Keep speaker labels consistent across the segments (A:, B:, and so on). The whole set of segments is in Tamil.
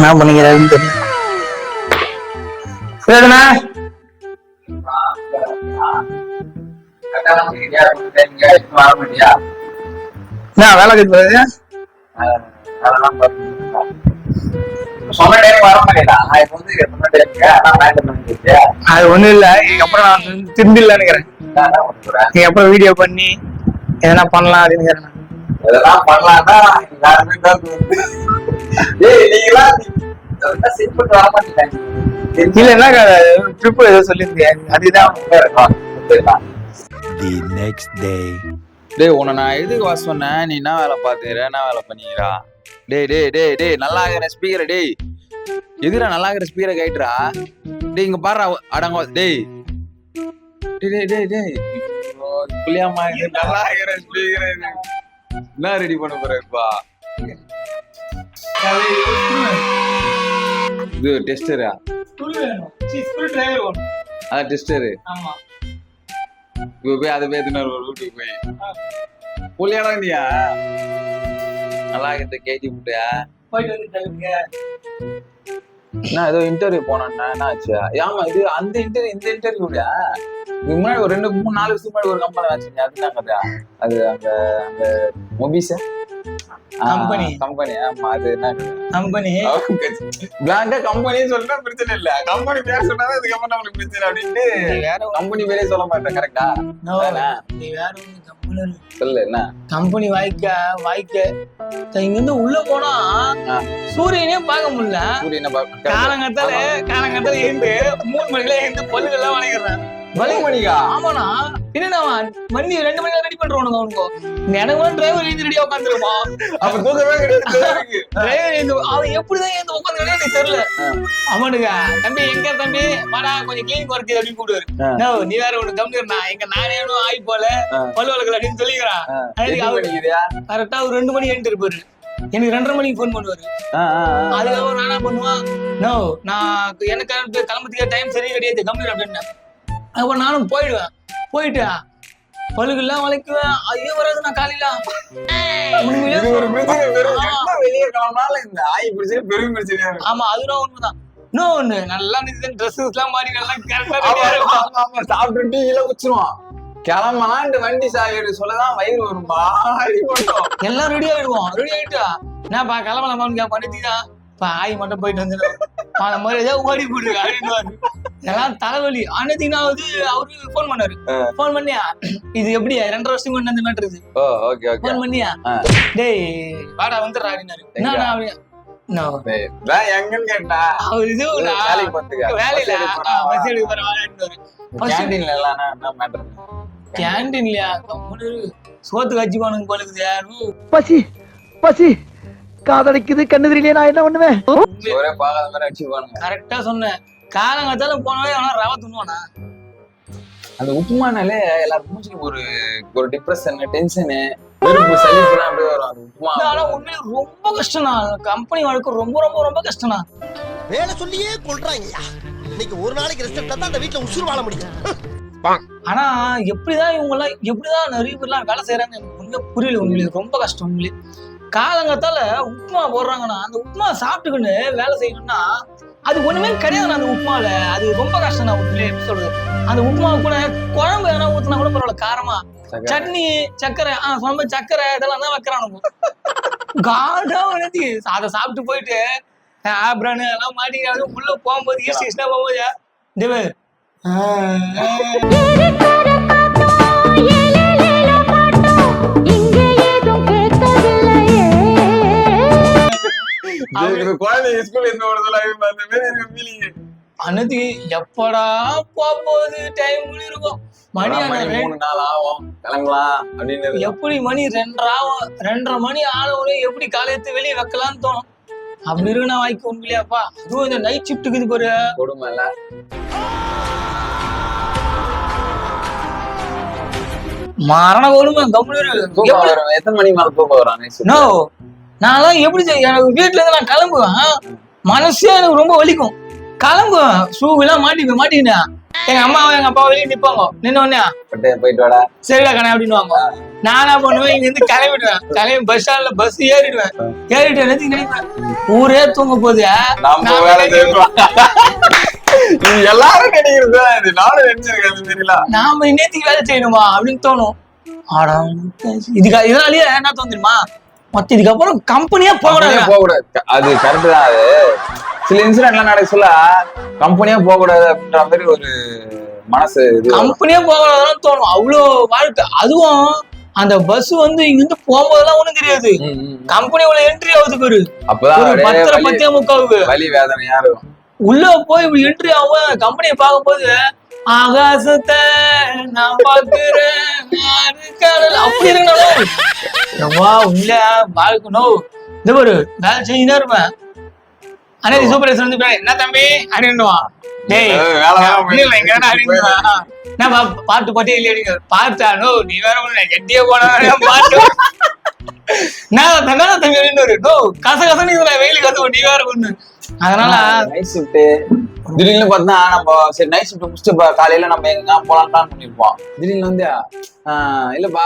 A: என்ன பண்ணிக்கிறாருன்னு தெரியல சரிண்ணா என்ன வேலை கட்டு
B: வர வந்து
A: அது ஒண்ணும் இல்ல. இதுக்கப்புறம் நான் திருந்தில்லன்னு
B: நினைக்கிறேன்
A: நீங்க அப்புறம் வீடியோ பண்ணி எதனா பண்ணலாம் அப்படின்னு இருக்கிறேன்
B: இதெல்லாம் பண்ணலாம்னா எல்லாருமே தான் வந்து ஏய் நீங்களாம் இதெல்லாம் சிம்பிள் வர மாட்டேங்க
A: இல்ல என்ன ட்ரிப் ஏதோ சொல்லியிருந்தியா. அதுதான்
C: next day.
D: டேய் உன்னை நான் எதுக்கு வர சொன்னேன்? நீ என்ன வேலை பார்த்துக்கிற என்ன வேலை பண்ணிக்கிறா டேய் டேய் டேய் டேய் நல்லா இருக்கிற ஸ்பீக்கரை டேய். எதுடா நல்லா இருக்கிற ஸ்பீக்கரை கைட்டுறா டேய் இங்க பாரு அடங்க டேய். டேய் டேய் டேய் டேய். இது நல்லா இருக்கிற ஸ்பீக்கர் என்ன ரெடி பண்ண போறப்பா இது டெஸ்டரா அதான் டெஸ்டரு இப்போ போய் அதை போய் தின்னு ஒரு வீட்டுக்கு போய். புள்ளியாடா இல்லையா நல்லா இந்த கேஜி முட்டையா?
A: போயிட்டு
D: நான் ஏதோ இன்டர்வியூ போனேன்னா என்ன ஆச்சு? ஆமா இது அந்த இன்டர்வியூ இந்த இன்டர்வியூடா இதுக்கு முன்னாடி ஒரு ரெண்டு மூணு நாலு வருஷத்துக்கு முன்னாடி ஒரு கம்பெனி ஆச்சுங்க அது என்ன கதையா அது அந்த அந்த மொபிஸா
A: Company.
D: கம்பெனி ஆமா அது என்ன
A: கம்பெனி
D: பிளாங்கா கம்பெனி சொல்லிட்டா பிரச்சனை இல்ல. கம்பெனி பேர் சொன்னாதான் இதுக்கப்புறம் நம்மளுக்கு பிரச்சனை அப்படின்ட்டு
A: வேற
D: கம்பெனி பேரே சொல்ல மாட்டேன் கரெக்டா
A: நீ வேற ஒண்ணு கம்பெனி
D: சொல்லு. என்ன?
A: கம்பெனி வாய்க்க வாய்க்க. இங்க இருந்து உள்ள போனா. சூரியனே பார்க்க முடியல.
D: சூரியனை பார்க்க
A: காலங்கத்தால காலங்கத்தால எழுந்து மூணு மணில எழுந்து பல்லுகள்லாம் வளைக்கிறேன்
D: பலி மணிக்கா?
A: ஆமாண்ணா. என்னண்ணா வண்டி ரெண்டு மணி ரெடி பண்றோம் அவனுக்கு எனக்கு டிரைவர் எழுந்து ரெடியா உட்காந்துருப்பான்
D: அப்ப தூக்கமே கிடையாது.
A: டிரைவர் எழுந்து அவன் எப்படிதான் எழுந்து உட்காந்து எனக்கு தெரியல. அவனுங்க தம்பி எங்க தம்பி? வாடா கொஞ்சம் கிளீன் ஒர்க் அப்படின்னு கூப்பிடுவாரு. "நோ, வேற ஒண்ணு கம்மிடுறா எங்க நானே ஆய் போல
D: ஆ.
A: பல்லு வளர்க்கல அப்படின்னு சொல்லிக்கிறான்? கரெக்டா ஒரு ரெண்டு மணி எழுந்து இருப்பாரு. எனக்கு ரெண்டரை மணிக்கு ஃபோன் பண்ணுவாரு. அதுக்கப்புறம் நான் பண்ணுவான். நோ நான் எனக்கு கிளம்பி- கிளம்புறதுக்கு டைம் சரி கிடையாது. கம்ப்ளீட் அப்படின்னு. அப்புறம் நானும் போயிடுவேன். போயிட்டு? பழுகெல்லாம் வளைக்குவேன். ஐயோ வராது நான் காலையில. ஆமா அதுதான் உண்மைதான். இன்னும் ஒண்ணு நல்லா ட்ரெஸ் எல்லாம் மாறி நல்லா
D: சாப்பிட்டு டீல குச்சிருவான் கிளம்பனா இந்த வண்டி சாவியோட சொல்லதான் வயிறு வரும் பாரி மட்டும்
A: எல்லாம் ரெடி ஆயிடுவோம். ரெடி ஆயிட்டா? என்னப்பா கிளம்பலாமான்னு பண்ணிட்டீங்கன்னா இப்ப ஆய் மட்டும் போயிட்டு வந்துடும் அந்த மாதிரி ஏதாவது ஓடி போடு அப்படின்னு எல்லாம் தலைவலி. அன்னதினாவது அவரு ஃபோன் பண்ணாரு. ஃபோன் பண்ணியா? இது எப்படி ரெண்டரை இது.
D: ஓ ஓகே ஓகே
A: ஃபோன் பண்ணியா. டேய் வாடா வந்துடுறா அப்படின்னாரு.
D: என்ன- என்ன மேட்டர்
A: கேண்டீன்லயா கம்முனு சோத்துக்கு வச்சுப்பானுங்க போலுக்குது யாரும்
E: பசி பசி. காதடிக்குது கண்ணு தெரியலையே நான் என்ன பண்ணுவேன்?
D: ஒரே பார்க்காத மாதிரி அடிச்சுப்பானுங்க
A: கரெக்டா சொன்னேன். காலங்காத்தால போனவே ஆனா ரவ துண்ணுவானா
D: அந்த உப்புமானாலே எல்லாருக்கும் மூச்சுக்கு ஒரு ஒரு டிப்ரெஷன் டென்ஷனு வெறுப்பு சலிப்புலாம் அப்படியே வரும். அந்த உப்புமா.
A: ஆனா உண்மையில ரொம்ப கஷ்டம்னா கம்பெனி வாழ்க்கை ரொம்ப ரொம்ப ரொம்ப கஷ்டம்னா
F: வேலை சொல்லியே கொள்றாங்கய்யா. இன்னைக்கு ஒரு நாளைக்கு ரெஸ்ட் எடுத்தா தான் அந்த வீட்டுல உசுறு வாழ முடியும்.
A: ஆனா எப்படிதான் இவங்க எல்லாம் எப்படிதான் நிறைய பேர்லாம் வேலை செய்யறாங்க எனக்கு புரியல உண்மையிலே. ரொம்ப கஷ்டம் உண்மையிலே. காலங்காத்தால உப்புமா போடுறாங்கன்னா அந்த உப்புமா சாப்பிட்டுக்கின்னு வேலை செய்யணும்னா அது ஒண்ணுமே கிடையாது அந்த உப்புமால அது ரொம்ப கஷ்டம் தான் உண்மையிலே எப்படி சொல்றது அந்த உப்புமா கூட குழம்பு எதனா ஊத்துனா கூட பரவாயில்ல காரமா. சட்னி சக்கரை ஆ சொன்ன சக்கரை இதெல்லாம் தான் வைக்கிறானுங்க காடா வந்து அதை சாப்பிட்டு போயிட்டு ஆப்ரானு எல்லாம் மாட்டிக்கிறாங்க உள்ள போகும்போது ஈஸ்ட் போகும்போது தேவ
D: ஸ்கூல்ல இருந்து அந்த மாதிரி.
A: அனதி எப்படா போகும்போது டைம் இருக்கும் மணி
D: மணி நாள் ஆகும். கிளம்பலாம் அப்படின்னு.
A: எப்படி மணி ரெண்டரை ஆகும்? ரெண்டரை மணி ஆனவனே எப்படி காலையத்து வெளியே வைக்கலாம்னு தோணும். அப்படி இருக்கு நான் வாய்க்கு உண்மையிலேயாப்பா அதுவும் இந்த நைட் ஷிஃப்ட்டுக்கு இது பாரு.
D: கொடுமை இல்ல
A: மரண கொடுமை
D: வரும். எத்தனை மணி மேல தூக்கம்?
A: நோ நான்லாம் எப்படி எனக்கு வீட்டுல இருந்து நான் கிளம்புவேன். மனசே எனக்கு ரொம்ப வலிக்கும். கிளம்புவேன். ஷூ எல்லாம் மாட்டிப்பேன் மாட்டிக்கினேன் எங்க அம்மாவும் எங்க அப்பாவும் வெளியே நிப்பாங்க. நின்ன உடனே
B: போயிட்டு வாடா.
A: சரிடா கண்ணே அப்படின்னுவாங்க. நான் பண்ணுவேன் இங்க இருந்து கிளம்பிடுவேன். கிளம்பி பஸ் ஸ்டாண்ட்ல பஸ் ஏறிடுவேன். ஏறிட்டு நினைப்பேன்? ஊரே தூங்க போகுது.
B: எல்லாரும் நினைக்கிறது இது நானும் நினைச்சிருக்கேன் தெரியல.
A: நாம இன்னேத்துக்கு வேலை செய்யணுமா அப்படின்னு தோணும். ஆடா இதுக்கு இதனாலயே என்ன தோணுமா மத்த இதுக்கப்புறம் கம்பெனியே போகக்கூடாது
D: போக கூடாது. அது கரெக்ட் தான் அது. சில இன்சிடென்ட்லாம் நடக்க சொல்ல கம்பெனியா போக கூடாது அப்படின்ற மாதிரி ஒரு மனசு
A: கம்பெனியே போகக்கூடாதுன்னு தோணும். அவ்வளோ வாழ்க்கை. அதுவும் அந்த பஸ் வந்து இங்க இருந்து போகும்போதெல்லாம் ஒண்ணும் தெரியாது. கம்பெனி உள்ள என்ட்ரி ஆகுது பாரு.
D: அப்பதான்
A: பத்தரை பத்தே முக்காவுக்கு.
D: வலி வேதனையா இருக்கும்.
A: உள்ள போய் என்ட்ரி ஆகும் கம்பெனியை பார்க்கும்போது ஆகாசத்தை நான் பாக்குறேன் அப்படி இருக்கணும் வா உள்ள வாழ்க்கணும் இந்த ஒரு வேலை செஞ்சுதான் இருப்பேன். வந்து போய், என்ன தம்பி? அப்படின்னுவான் பாட்டு பாட்டே இல்லையா பார்த்தானோ நீ வேற எட்டியே போனா பாட்டு. நான் தங்கா தம்பி அப்படின்னு நோ கச கசன்னு வெயில் கத்து நீ வேற ஒண்ணு. அதனால
D: நைட் ஷிஃப்ட் திடீர்னு பார்த்தா நம்ம சரி நைட் ஷிஃப்ட் முடிச்சுட்டு காலையில நம்ம எங்க போலாம் பிளான் பண்ணிருப்போம். திடீர்னு வந்து ஆஹ் இல்லப்பா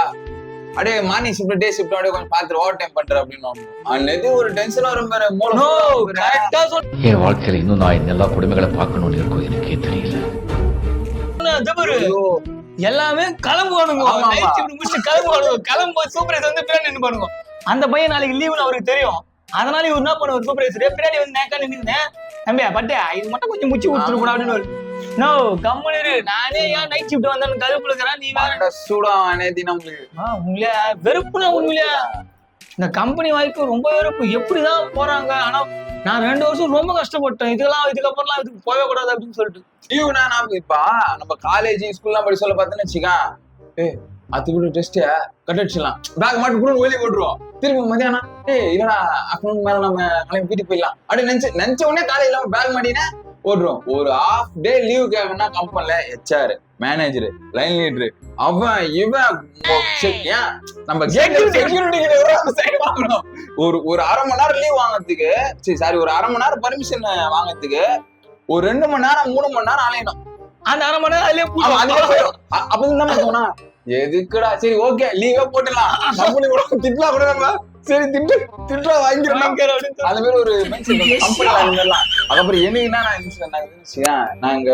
D: அப்படியே மார்னிங் ஷிஃப்ட் டே ஷிஃப்ட் அப்படியே கொஞ்சம் பார்த்துட்டு ஓவர் டைம் பண்ற அப்படின்னு ஒரு டென்ஷன் வரும் பாரு பாரு.
A: கரெக்டா சொன்ன
G: என் வாழ்க்கையில இன்னும் நான் இந்த எல்லா கொடுமைகளை பார்க்கணும்னு இருக்கும் எனக்கே தெரியல.
A: பாரு எல்லாமே கிளம்புவானுங்க. நைட் ஷிஃப்ட் முடிச்சு கிளம்புவானுங்க. கிளம்பும்போது சூப்பர்வைசர் வந்து பின்னாடி நின்று பண்ணுங்க அந்த பையன் நாளைக்கு லீவுன்னு அவருக்கு தெரியும். அதனால இவர் என்ன பண்ணுவார்? சூப்பர்வைசர் பின்னாடி வந்து நேக்கா நின்று தம்பியா பட்டே இது மட்டும் கொஞ்சம் முச்சு விட்டுரு கூட அப்படின்னு நோ கம்முனு. நானே ஏன் நைட் ஷிஃப்ட் வந்தாலும் கருப்புல இருக்கிறேன் நீ வேற.
D: சூடம் நம்மளுக்கு
A: ஆ, உண்மையிலே வெறுப்புனா உண்மையிலே. இந்த கம்பெனி வாய்க்கு ரொம்ப வெறுப்பு. எப்படிதான் போறாங்க? ஆனா நான் ரெண்டு வருஷம் ரொம்ப கஷ்டப்பட்டேன். இதெல்லாம் இதுக்கப்புறம்லாம் இதுக்கு போகவே கூடாது அப்படின்னு சொல்லிட்டு.
D: லீவுனா நான் இப்ப நம்ம காலேஜ் ஸ்கூல்லாம் படி சொல்ல பார்த்தேன்னு வச்சுக்கா ஏ அது கூட டெஸ்ட் கட் அடிச்சிடலாம். பேக் மட்டும் கூட வெளியே போட்டுருவோம் திருப்பி மதியானம் ஏய் இல்லடா ஆஃப்டர்நூன் மேல நம்ம கிளம்பி வீட்டுக்கு போயிடலாம். அப்படி நினைச்சு நினைச்ச உடனே காலையில பேக் மாட்டினா ஓடுறோம் ஒரு ஆஃப் டே லீவ் கேட்கணும்னா கம்பெனில ஹெச்ஆர் மேனேஜர் லைன் லீடர் அவன் இவன் ஏன் நம்ம ஒரு ஒரு அரை மணி நேரம் லீவ் வாங்குறதுக்கு சரி சாரி ஒரு அரை மணி நேரம் பர்மிஷன் வாங்குறதுக்கு ஒரு ரெண்டு மணி நேரம் மூணு மணி நேரம் அலையணும்
A: அந்த அரை மணி நேரம் அதுலயே
D: அவன் அதுலயே
A: பூட்டு
D: எதுக்குடா? சரி ஓகே லீவே போட்டுலாம். கம்பெனி கூட திட்டலாம் கூட நம்ம சரி திட்டு திட்டா வாங்கிடலாம். அந்த மாதிரி ஒரு அதுக்கப்புறம் எனக்கு என்ன நான் நாங்க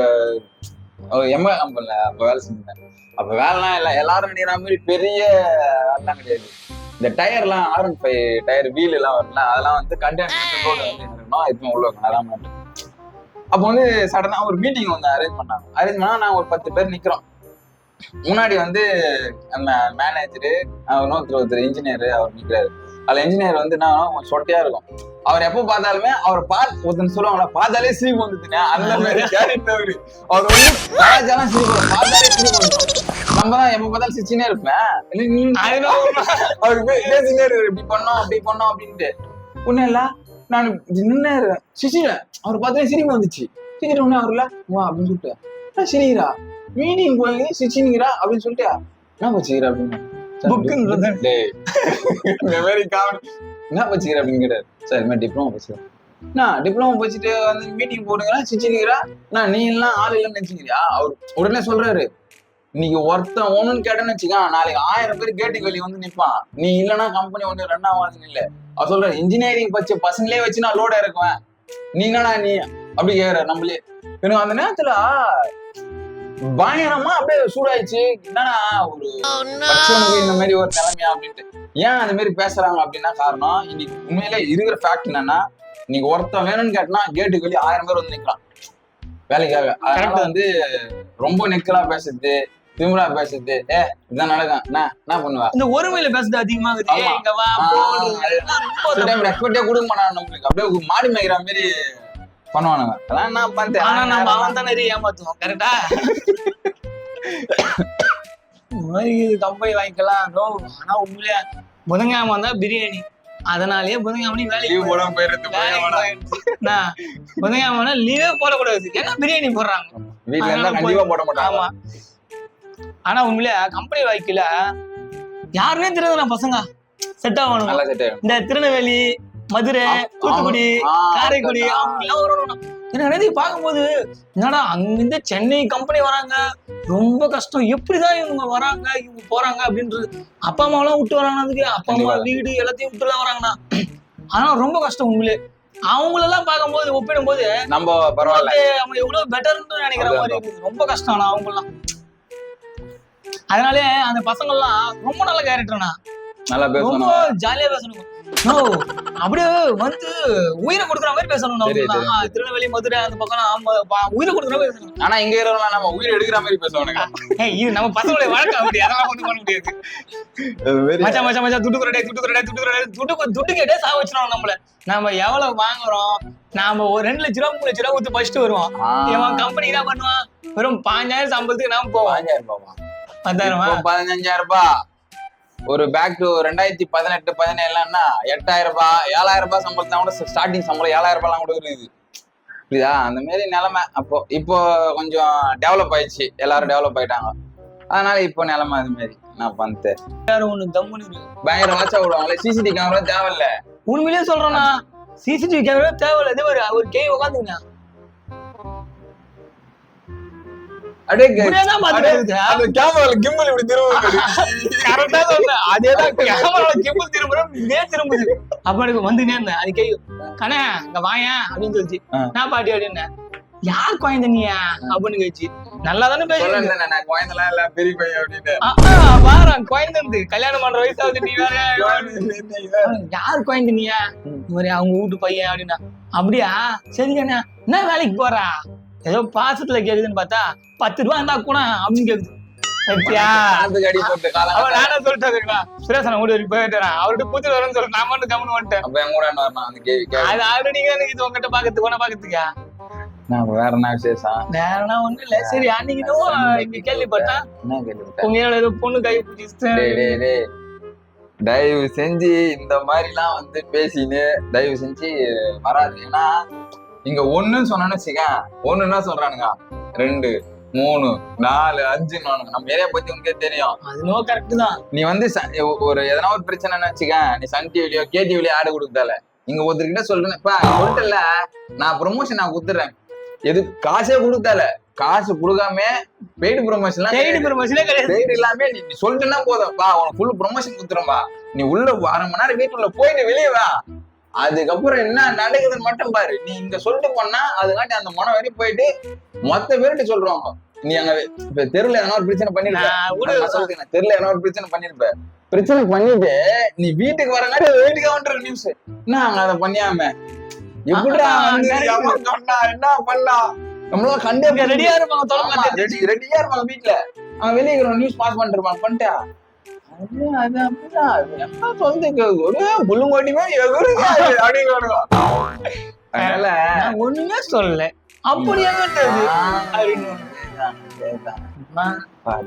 D: எம்ஏ கம்பெனில அப்ப வேலை செஞ்சிருந்தேன் அப்ப வேலைலாம் இல்லை. எல்லாரும் நினைக்கிற மாதிரி பெரிய வேலைலாம் கிடையாது. இந்த டயர்லாம் R one five tyre wheel எல்லாம் வரல அதெல்லாம் வந்து இருக்கணும் இப்போ உள்ள அதெல்லாம் அப்போ வந்து சடனா ஒரு மீட்டிங் வந்து அரேஞ்ச் பண்ணாங்க. அரேஞ்ச் பண்ணா நாங்க ஒரு பத்து பேர் நிக்கிறோம். முன்னாடி வந்து மேனேஜரு இன்னொருத்தர் ஒருத்தர் இன்ஜினியர் அவர் நிக்கிறாரு. அதுல இன்ஜினியர் வந்து என்ன கொஞ்சம் சொட்டையா இருக்கும். அவர் எப்போ பார்த்தாலுமே அவர் பார்த்து ஒருத்தன் சொல்லுவாங்களா பார்த்தாலே சிரிப்பு வந்துட்டுங்க அந்த மாதிரி கேரக்டர். அவரு வந்து கலாச்சாரம் சிரிப்பு. பார்த்தாலே சிரிப்பு நம்ம தான் எப்போ பார்த்தாலும் சிரிச்சுனே இருப்பேன். அவருக்கு பேசினே இருக்கு இப்படி பண்ணோம் அப்படி பண்ணோம் அப்படின்ட்டு. ஒண்ணும் இல்ல நான் நின்று சிரிச்சிட்டேன். அவர் பார்த்தாலே சிரிப்பு வந்துச்சு. சிரிச்சிட்டு உடனே அவர்ல வா அப்படின்னு சொல்லிட்டு. "நான் சிரிக்கிறா. மீனிங் போய் சிரிச்சினுங்கிறா அப்படின்னு சொல்லிட்டு என்ன வச்சுக்கிற அப்படின்னு?
A: புக்குன்றது.
D: மாதிரி காமெடி என்ன வச்சுக்கிற அப்படின்னு கேட்டாரு. சார் இந்த டிப்ளமோ வச்சுக்கிறேன் நான் டிப்ளமோ படிச்சுட்டு வந்து மீட்டிங் போடுங்கிறா சிரிச்சினுங்கிறா நான் நீ எல்லாம் ஆள் இல்லைன்னு நினைச்சுக்கிறியா? அவர் உடனே சொல்றாரு. இன்னைக்கு ஒருத்தன் ஒண்ணுன்னு கேட்டேன்னு வச்சுக்கா நாளைக்கு ஆயிரம் பேர் கேட்டு வெளியே வந்து நிப்பான். நீ இல்லைன்னா கம்பெனி ஒண்ணு ரன் ஆகாதுன்னு இல்ல. அவர் சொல்ற இன்ஜினியரிங் படிச்ச பசங்களே வச்சு நான் லோட இறக்குவேன் நீ என்னடா நீ? அப்படி கேக்குற நம்மளே. எனக்கு அந்த நேரத்துல பயங்கரமா அப்படியே சூடாயிடுச்சு. என்னடா ஒரு படிச்சவனுக்கு இந்த மாதிரி ஒரு நிலைமையா அப்படின்ட்டு. ஏன் அந்த மாதிரி பேசுறாங்க அப்படின்னா காரணம் இன்னைக்கு உண்மையிலே இருக்கிற ஃபேக்ட் என்னன்னா நீங்க ஒருத்தன் வேணும்னு கேட்டனா கேட்டுக்கு வெளியே ஆயிரம் பேர் வந்து நிக்கலாம் வேலைக்காக. அதனால வந்து ரொம்ப நெக்கலா பேசுறது திமிரா பேசுறது. ஏ இதான் நடக்கும். என்ன என்ன பண்ணுவா?
A: இந்த ஒருமையில பேசுறது அதிகமாகுது
D: ஆமா.
A: இங்க வா
D: டைம் ரெஸ்பெக்டே கொடுக்க மாட்டாங்க நம்மளுக்கு அப்படியே ஒரு மாடி மேய்க்கிற மாதிரி பண்ணுவானுங்க. அதெல்லாம் என்ன பண்ணேன்
A: ஆனா நம்ம அவன் தான் நிறைய ஏமாத்துவோம் கரெக்டா இந்த மாதிரி கம்பெனி வாங்கிக்கலாம் நோ ஆனா உண்மையிலே புதன்கிழமை வந்தா பிரியாணி. அதனாலயே புதன்கிழமை வேலைக்கு
D: போடாம.
A: நான் புதன்கிழமை லீவே போடக்கூடாது. ஏன்னா பிரியாணி போடுறாங்க.
D: வீட்டுல இருந்தா கண்டிப்பா போட மாட்டாங்க.
A: ஆமா. ஆனா உண்மையிலே கம்பெனி வாய்க்கல யாருனே தெரியாதுடா பசங்க. செட் ஆகணும்
D: நல்லா செட் ஆயிடும்.
A: இந்த திருநெல்வேலி மதுரை தூத்துக்குடி காரைக்குடி
D: ஆ.
A: அவங்க எல்லாம் வரணும் எனக்கு நிறைய பார்க்கும்போது என்னடா அங்கிருந்து சென்னை கம்பெனி வராங்க. ரொம்ப கஷ்டம். எப்படிதான் இவங்க வராங்க இவங்க போறாங்க அப்படின்றது. அப்பா அம்மாவெல்லாம் விட்டு வராங்க அதுக்கு அப்பா அம்மா. வீடு எல்லாத்தையும் விட்டு எல்லாம் வராங்கண்ணா. ஆனா ரொம்ப கஷ்டம் உண்மையிலே. அவங்களெல்லாம் பார்க்கும்போது ஒப்பிடும்போது
D: நம்ம பரவாயில்ல.
A: அவங்க எவ்வளவு பெட்டர்னு நினைக்கிற மாதிரி ரொம்ப கஷ்டம் ஆனா அவங்கெல்லாம். அதனாலே அந்த பசங்கள்லாம் ரொம்ப நல்ல கேரக்டர்னா
D: நல்லா
A: ரொம்ப ஜாலியா பேசணும். அப்படியே வந்து உயிரை கொடுக்குற மாதிரி பேசணும். திருநெல்வேலி மதுரை அந்த பக்கம் உயிரை கொடுக்குற மாதிரி பேசணும்.
D: ஆனா இங்க இருக்கிறவங்க நம்ம உயிர் எடுக்கிற மாதிரி பேசுவானுங்க.
A: இது நம்ம பசங்களுடைய வழக்கம் அப்படி அதெல்லாம் ஒண்ணும் பண்ண முடியாது. மச்சான் மச்சான் மச்சான் துட்டு குரடே துட்டு குரடே துட்டு குரடே துட்டு துட்டு கேட்டே சா வச்சிருவோம் நம்மள. நம்ம எவ்வளவு வாங்குறோம்? நாம ஒரு ரெண்டு லட்ச ரூபா மூணு லட்ச ரூபா கொடுத்து ஃபர்ஸ்ட் வருவோம். இவன் கம்பெனி என்ன பண்ணுவான். வெறும் பாஞ்சாயிரம் சம்பளத்துக்கு நாம போவோம்.
D: பதினஞ்சாயிரம் ரூபாவா?
A: பத்தாயிரமா?
D: பதினஞ்சாயிரம் ரூபாய் ஒரு பேக் டு ரெண்டாயிரத்தி பதினெட்டு பதினேழுலன்னா எட்டாயிரம் ரூபாய் ஏழாயிரம் ரூபாய் சம்பளம் தான் கூட ஸ்டார்டிங் சம்பளம் ஏழாயிரம் ரூபாய்லாம் கூட இருக்குது. புரியுதா? அந்த மாதிரி நிலைமை. அப்போ இப்போ கொஞ்சம் டெவலப் ஆயிடுச்சு. எல்லாரும் டெவலப் ஆயிட்டாங்க. அதனால இப்போ நிலைமை அது மாதிரி. நான் பண்ணிட்டு
A: யாரும் ஒண்ணு தம்முன்னு
D: பயங்கர வாட்சா விடுவாங்களே. சிசிடிவி கேமரா தேவையில்ல.
A: உண்மையிலேயே சொல்றேன்னா சிசிடிவி கேமரா தேவையில்ல. இதே ஒரு ஒரு கே உட்காந்துங்க
D: அப்படியே. அந்த கேமரால கிம்பல் இப்படி திரும்ப
A: கரெக்டா சொன்னேன். அதேதான் கேமரால கிம்பிள் திரும்புற இதே திரும்புது. அப்ப எனக்கு இருந்தேன். அது கை கண்ணே இங்க வாயேன் அப்படின்னு சொல்லிச்சு. நான் பாட்டி? அப்படின்னு. யார் குழந்தை நீயா அப்படின்னு கேச்சு நல்லா தானே பேசுறேன்
D: குழந்தைலாம் இல்ல பெரிய பையன் அப்படின்னு.
A: பாரு குழந்தை கல்யாணம் பண்ற வயசாவது நீ வேற. யார் குழந்தை நீயா அவங்க வீட்டு பையன் அப்படின்னா. அப்படியா? சரி கண்ணா என்ன வேலைக்கு போறா? ஏதோ பாசத்துல கேக்குதுன்னு பார்த்தா பத்து ரூபா இருந்தா கூட அப்படின்னு கேக்குது. பத்தியா
D: காலத்துக்கு அடி போட்டு காலம்
A: அவன் நானே சொல்லிட்டேன் சுரேசன் வரைக்கும் போயிட்டு அவர்கிட்ட கூத்து வரேன்னு சொல்லிட்டு நான் மட்டும் கம்மனு வந்துட்டேன்.
D: கூட
A: அது ஆல்ரெடி இது உங்ககிட்ட பாக்கிறதுக்கு உன பாக்கிறதுக்கா?
D: நான் வேற என்ன விசேஷம்?
A: வேறனா ஒண்ணும் இல்ல. சரி அன்னைக்கு இங்க கேள்விப்பட்டேன்
D: என்ன
A: உங்க ஏதோ பொண்ணு கை பிடிச்சிட்டு
D: தயவு செஞ்சு இந்த மாதிரிலாம் வந்து பேசின்னு தயவு செஞ்சு வராது ஏன்னா இங்க ஒண்ணுன்னு சொன்னோன்னு வச்சுக்க. ஒண்ணுன்னா சொல்றானுங்க? ரெண்டு மூணு நாலு அஞ்சுன்னு. நம்ம ஏரியா பத்தி உனக்கே தெரியும்.
A: அது நோ கரெக்ட் தான்.
D: நீ வந்து ஒரு எதனா ஒரு பிரச்சனைன்னு வச்சுக்க நீ சன் டிவிலயோ கே டிவிலயோ ஆடு கொடுத்தால இங்க ஒருத்தர்கிட்ட சொல்றேன் இப்ப சொல்லிட்டல நான் ப்ரொமோஷன் நான் கொடுத்துறேன். எது காசே கொடுத்தால காசு கொடுக்காம பெய்டு ப்ரொமோஷன்லாம்
A: தேடி பெருமசிலே கிடையாது.
D: சைடு இல்லாம நீ நீ சொல்லிட்டுனா போதும். வா உனக்கு ஃபுல் ப்ரொமோஷன் கொடுத்துரும்பா நீ உள்ள அரை மணி நேரம் வீட்டுக்குள்ள போயிட்டு வெளியே வா. அதுக்கப்புறம் என்ன நடக்குதுன்னு மட்டும் பாரு. நீ இங்க சொல்லிட்டு போனா அதுக்காட்டி அந்த மனம் வரையும் போயிட்டு மொத்த பேர்கிட்ட சொல்றாங்க நீ அங்க இப்ப தெருல எதனா ஒரு பிரச்சனை.
A: நான்
D: சொல்றேன், தெருல எதனா ஒரு பிரச்சனை பண்ணிருப்ப. பிரச்சனை பண்ணிட்டு நீ வீட்டுக்கு வரங்காட்டி வீட்டுக்கு வந்துற நியூஸ் என்ன அங்க அதை பண்ணியாம? எப்படிடா என்ன பண்ணலாம்? நம்மளால கண்டே
A: ரெடியா இருப்பாங்க
D: ரெடியா இருப்பாங்க வீட்ல. அவன் வெளியே நியூஸ் பாஸ் பண்ணிட்டு இருப்பான் பண்ணிட்டா? அது அப்படிதான் சொல்லுங்க ஒரு புல்லுங்கோட்டியுமே எகுருங்க அப்படின்னு. அதனால
A: நான் ஒண்ணுமே சொல்லல அப்படி எங்கிட்டது அப்படின்னு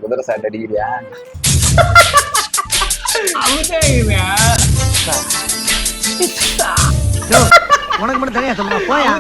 D: குதிரை சாட்டு அடிக்கிறியா.
E: உனக்கு மட்டும் தனியா சொல்லணும் போயா.